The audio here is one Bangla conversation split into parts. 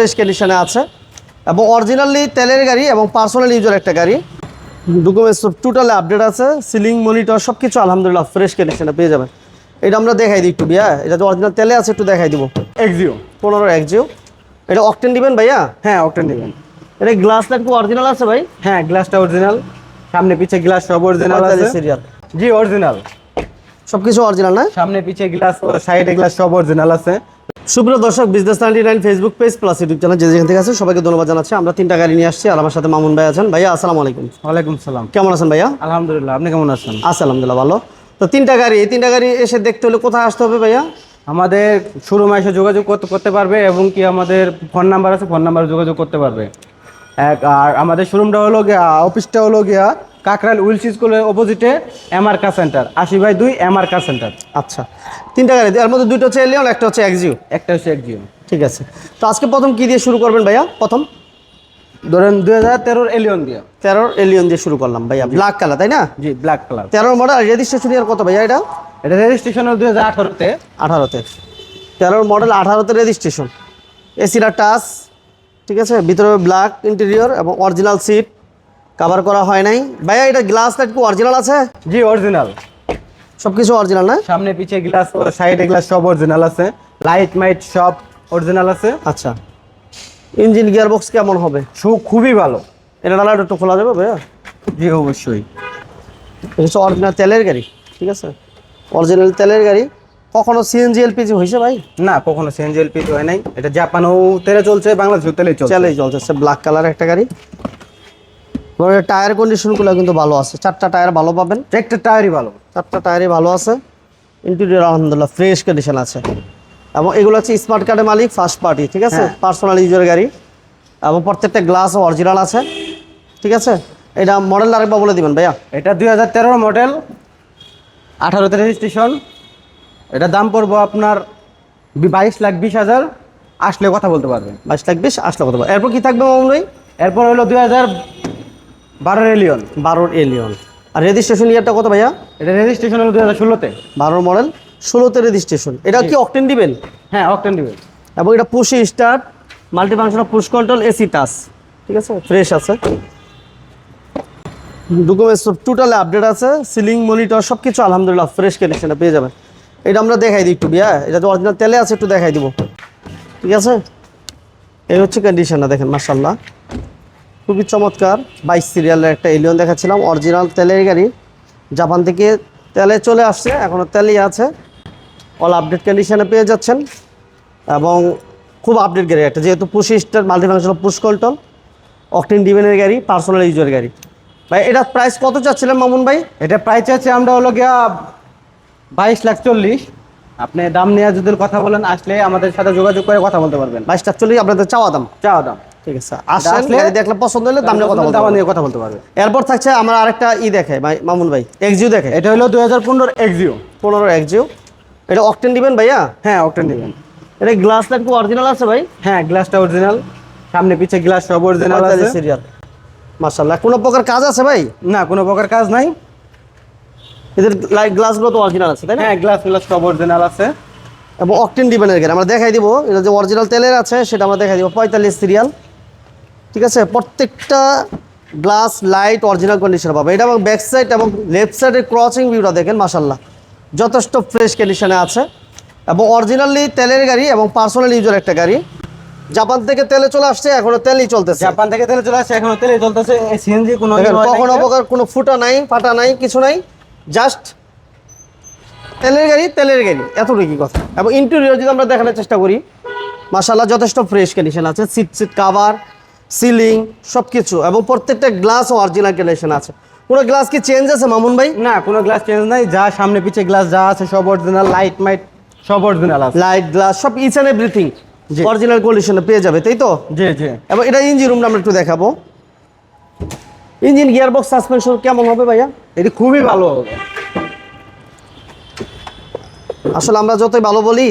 ফ্রেশ কন্ডিশনে আছে। এবং অরিজিনালি তেলের গাড়ি এবং পার্সোনাল ইউজের একটা গাড়ি। ডকুমেন্টস টোটালি আপডেট আছে। সিলিং মনিটর সব কিছু আলহামদুলিল্লাহ ফ্রেশ কন্ডিশনে পেয়ে যাবেন। এটা আমরা দেখাই দিই একটু বিয়া এটা তো অরিজিনাল তেলে আছে একটু দেখাই দিব। এক্সিও পনেরো এক জিও এটা অকটেন দিবেন ভাইয়া? হ্যাঁ অকটেন দিবেন। এটা গ্লাসটা একটু অরিজিনাল আছে ভাই? হ্যাঁ গ্লাসটা অরিজিনাল সামনে পিছে গ্লাস সব অরিজিনাল আছে। সিরিয়াল জি অরিজিনাল সব কিছু অরিজিনাল না? সামনে পিছে গ্লাস সাইডে গ্লাস সব অরিজিনাল আছে। সুপ্রিয় দর্শক business ninety nine Facebook page plus YouTube channel যে যেখান থেকে আছে সবাইকে ধন্যবাদ জানাচ্ছি। আমরা তিনটা গাড়ি নিয়ে আসছি। আর আমার সাথে মামুন ভাই আছেন। ভাইয়া আসসালামু আলাইকুম। ওয়ালাইকুম সালাম। কেমন আছেন ভাইয়া? আলহামদুলিল্লাহ আপনি কেমন আছেন? আছে আলহামদুলিল্লাহ ভালো। তো তিনটা গাড়ি এই তিনটা গাড়ি এসে দেখতে হলে কোথায় আসতে হবে ভাইয়া? আমাদের শোরুমে এসে যোগাযোগ করতে করতে পারবে এবং কি আমাদের ফোন নাম্বার আছে ফোন নাম্বারে যোগাযোগ করতে পারবে। এক আর আমাদের শোরুমটা হলো গিয়া অফিসটা হলো গিয়া কাকরাইল উইলস স্কুলের অপোজিটে এমআরকা সেন্টার আশি বাই দুই এমআরকা সেন্টার আচ্ছা তিনটা গাড়ি এর মধ্যে দুটো হচ্ছে এলিয়ন একটা হচ্ছে এক্সিও একটা হচ্ছে একজিও ঠিক আছে। তো আজকে প্রথম কি দিয়ে শুরু করবেন ভাইয়া? প্রথম? ধরেন দুই হাজার তেরোর এলিয়ন দিয়ে। তেরোর এলিয়ন দিয়ে শুরু করলাম ভাইয়া। ব্ল্যাক কালার তাই না? জি ব্ল্যাক কালার তেরোর মডেল রেজিস্ট্রেশন ইয়ার কত ভাইয়া এটা? এটা রেজিস্ট্রেশন হলো দুই হাজার আঠারোতে। আঠারোতে। তেরোর মডেল আঠারোতে রেজিস্ট্রেশন এসিরা টাচ ঠিক আছে? ভিতরে ব্ল্যাক ইন্টেরিয়র এবং অরিজিনাল সিট কভার করা হয় নাই। ভাইয়া এটা গ্লাসটা একটু অরিজিনাল আছে? জি অরিজিনাল সবকিছু অরিজিনাল না? সামনে পিছে গ্লাস সাইডে গ্লাস সব অরিজিনাল আছে। লাইট মাইট সব অরিজিনাল আছে। আচ্ছা। ইঞ্জিন গিয়ার বক্স কেমন হবে? শু খুবই ভালো। এটা ডালা একটু খোলা যাবে ভাইয়া? জি অবশ্যই। এটা হচ্ছে অরিজিনাল তেলের গাড়ি ঠিক আছে? অরিজিনাল তেলের গাড়ি। কখনো সিএনজি এলপিজি হয়েছে ভাই? না কখনো সিএনজি এলপিজি হয় নাই। এটা জাপানেও তেলে চলছে বাংলাদেশেও তেলে চলছে। চালেই চলছে ব্ল্যাক কালার একটা গাড়ি। টায়ার কন্ডিশনগুলো কিন্তু ভালো আছে। চারটা টায়ার ভালো পাবেন। একটা টায়ারই ভালো। চারটা টায়ারই ভালো আছে। ইন্টেরিয়র আলহামদুলিল্লাহ ফ্রেশ কন্ডিশন আছে। এবং এগুলো হচ্ছে স্মার্ট কার্ডের মালিক ফার্স্ট পার্টি ঠিক আছে? হ্যাঁ। পার্সোনাল ইউজের গাড়ি। এবং প্রত্যেকটা গ্লাস অরিজিনাল আছে। ঠিক আছে? এটা মডেল আরেকবার বলে দিবেন ভাইয়া। এটা দুই হাজার তেরোর মডেল আঠারোতে রেজিস্ট্রেশন এটা দাম পড়ব আপনার বাইশ লাখ বিশ হাজার। আসলে কথা বলতে পারবেন। বাইশ লাখ বিশ আসলে কত পারবে। এরপর কি থাকবে মামুন ভাই? এরপর হলো দুই হাজার বারোর এলিয়ন বারোর এলিয়ন আর রেজিস্ট্রেশন ইয়ারটা কত ভাইয়া? এটা রেজিস্ট্রেশন হলো দুই হাজার ষোলোতে। বারোর মডেল ষোলোতে রেজিস্ট্রেশন এটা কি অকটেন দিবেন? হ্যাঁ অকটেন দিবে এবং এটা push start multifunctional push control AC touch ঠিক আছে? ফ্রেশ আছে। ডকুমেন্টস টোটালি আপডেট আছে। সিলিং মনিটর সব কিছু আলহামদুলিল্লাহ ফ্রেশ কন্ডিশনে পেয়ে যাবেন। এটা আমরা দেখাই দিই একটু বিয়া এটা তো অরিজিনাল তেলে আছে একটু দেখাই দিব। ঠিক আছে? এই হচ্ছে কন্ডিশনটা দেখেন মার্শাল্লাহ খুবই চমৎকার বাইশ সিরিয়ালের একটা এলিয়ন দেখাচ্ছিলাম অরিজিনাল তেলের গাড়ি। জাপান থেকে তেলে চলে আসছে এখনও তেলই আছে। অল আপডেট কন্ডিশনে পেয়ে যাচ্ছেন। এবং খুব আপডেট গাড়ি একটা যেহেতু push start multifunctional push control octane ডিভেনের গাড়ি পার্সোনাল ইউজের গাড়ি। ভাই এটা প্রাইস কত চাচ্ছিলেন মামুন ভাই? এটা প্রাইস আছে আমরা হলো গিয়া বাইশ লাখ চল্লিশ। আপনি দাম নিয়ে যদি কথা বলেন আসলে আমাদের সাথে যোগাযোগ করে কথা বলতে পারবেন। বাইশ লাখ চল্লিশ আপনাদের চাওয়া দাম? চাওয়া দাম। ঠিক আছে। আসলে দেখলে পছন্দ হলে দাম নিয়ে কথা বলতে দাম নিয়ে কথা বলতে পারবে। এরপর থাকছে আমার আরেকটা ই দেখে ভাই মামুন ভাই এক্সিও দেখে। এটা হলো দুই হাজার পনেরোর এক্সিও পনেরো এক্সিও এটা অকটেন দিবেন ভাইয়া? হ্যাঁ অকটেন দিবেন। এটা গ্লাসটা একটু অরিজিনাল আছে ভাই। হ্যাঁ গ্লাসটা অরিজিনাল সামনে পিছে গ্লাস সব অরিজিনাল আছে। সিরিয়াল মার্শাল্লাহ কোনো প্রকার কাজ আছে ভাই? না কোনো প্রকার কাজ নাই। এদের লাইট গ্লাসগুলো তো অরিজিনাল আছে তাই না? হ্যাঁ গ্লাস গ্লাস সব অরিজিনাল আছে। এবং অকটেন ডিপেন্ডের আমরা দেখাই দিব। এটা যে অরিজিনাল তেলের আছে সেটা আমরা দেখাই দিব। পঁয়তাল্লিশ সিরিয়াল ঠিক আছে? প্রত্যেকটা গ্লাস লাইট অরিজিনাল কন্ডিশনে পাবে। এটা এবং ব্যাক সাইড এবং লেফট সাইডের ক্রসিং ভিউটা দেখেন মাসাল্লাহ যথেষ্ট ফ্রেশ কন্ডিশনে আছে। এবং অরিজিনালি তেলের গাড়ি এবং পার্সোনাল ইউজের একটা গাড়ি। জাপান থেকে তেলে চলে আসছে এখনও তেলই চলতেছে। জাপান থেকে তেলে চলে আসছে এখনও তেলে চলতেছে সিএনজি কোনো কখনো প্রকার কোনো ফুটা নাই ফাটা নাই কিছু নাই। জাস্ট তেলের গাড়ি তেলের গাড়ি এতটুকুই কথা। এবং ইন্টেরিয়র যদি আমরা দেখানোর চেষ্টা করি মাসাল্লাহ যথেষ্ট ফ্রেশ কন্ডিশন আছে। সিট সিট কাভার সিলিং সব কিছু এবং প্রত্যেকটা গ্লাসও অরিজিনাল কন্ডিশন আছে। কোনো গ্লাস কি চেঞ্জ আছে মামুন ভাই? না কোনো গ্লাস চেঞ্জ নাই। যা সামনে পিছে গ্লাস যা আছে সব অরিজিনাল লাইট মাইট সব অরিজিনাল আছে। লাইট গ্লাস সব ইচ অ্যান্ড এভরিথিং। অরিজিনাল কন্ডিশনে পেয়ে যাবে তাই তো? জি জি। এবং এটা ইঞ্জিন রুমটা আমরা একটু দেখাবো। ইঞ্জিন গিয়ার বক্স সাসপেনশন কেমন হবে ভাইয়া? এটি খুবই ভালো হবে। আসলে আমরা যতই ভালো বলি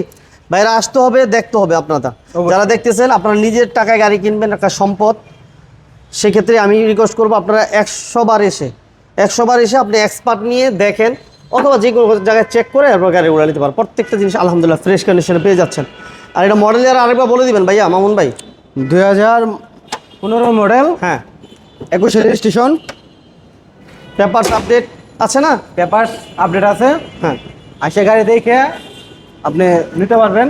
বাইরে আসতে হবে দেখতে হবে আপনারা। যারা দেখতেছেন আপনারা নিজের টাকায় গাড়ি কিনবেন একটা সম্পদ। সেক্ষেত্রে আমি রিকোয়েস্ট করব আপনারা একশো বার এসে একশো বার এসে আপনি এক্সপার্ট নিয়ে দেখেন অথবা যে কোনো জায়গায় চেক করে আপনার গাড়ি উড়া নিতে পারেন। প্রত্যেকটা জিনিস আলহামদুলিল্লাহ ফ্রেশ কন্ডিশনে পেয়ে যাচ্ছেন। আর এটা মডেল আর আরেকবার বলে দিবেন ভাইয়া মামুন ভাই। দুই হাজার পনেরো মডেল হ্যাঁ। একুশে রেজিস্ট্রেশন পেপারস আপডেট আছে না? পেপারস আপডেট আছে। হ্যাঁ। আসে গাড়ি দেখে আপনি নিতে পারবেন।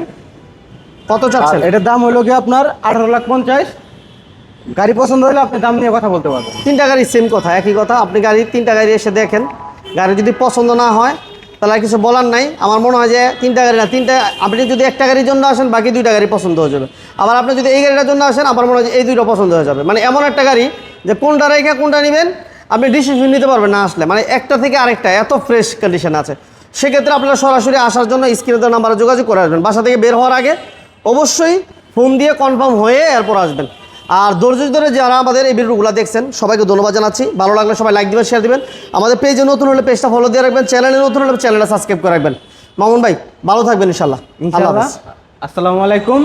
কত চাচ্ছেন? এটার দাম হলো কি আপনার আঠারো লাখ পঞ্চাশ। গাড়ি পছন্দ হলে আপনি দাম নিয়ে কথা বলতে পারবেন। তিনটা গাড়ি সেম কথা একই কথা। আপনি গাড়ি তিনটা গাড়ি এসে দেখেন। গাড়ি যদি পছন্দ না হয় তাহলে আর কিছু বলার নাই। আমার মনে হয় যে তিনটা গাড়ি না তিনটা আপনি যদি একটা গাড়ির জন্য আসেন বাকি দুইটা গাড়ি পছন্দ হয়ে যাবে। আবার আপনি যদি এই গাড়িটার জন্য আসেন আমার মনে হয় যে এই দুইটা পছন্দ হয়ে যাবে। মানে এমন একটা গাড়ি যে কোনটা রেখে কোনটা নেবেন আপনি ডিসিশন নিতে পারবেন না আসলে। মানে একটা থেকে আরেকটা এত ফ্রেশ কন্ডিশন আছে। সেক্ষেত্রে আপনারা সরাসরি আসার জন্য স্ক্রিনে নাম্বারে যোগাযোগ করে আসবেন। বাসা থেকে বের হওয়ার আগে অবশ্যই ফোন দিয়ে কনফার্ম হয়ে এরপর আসবেন। আর ধৈর্য ধরে যারা আমাদের এই ভিডিওগুলো দেখছেন, সবাইকে ধন্যবাদ জানাচ্ছি। ভালো লাগলে সবাই লাইক দিবেন শেয়ার দিবেন। আমাদের পেজে নতুন হলে পেজটা ফলো দিয়ে রাখবেন। চ্যানেলে নতুন হলে চ্যানেলটা সাবস্ক্রাইব করে রাখবেন। মামুন ভাই, ভালো থাকবেন ইনশাল্লাহ। আসসালামু আলাইকুম।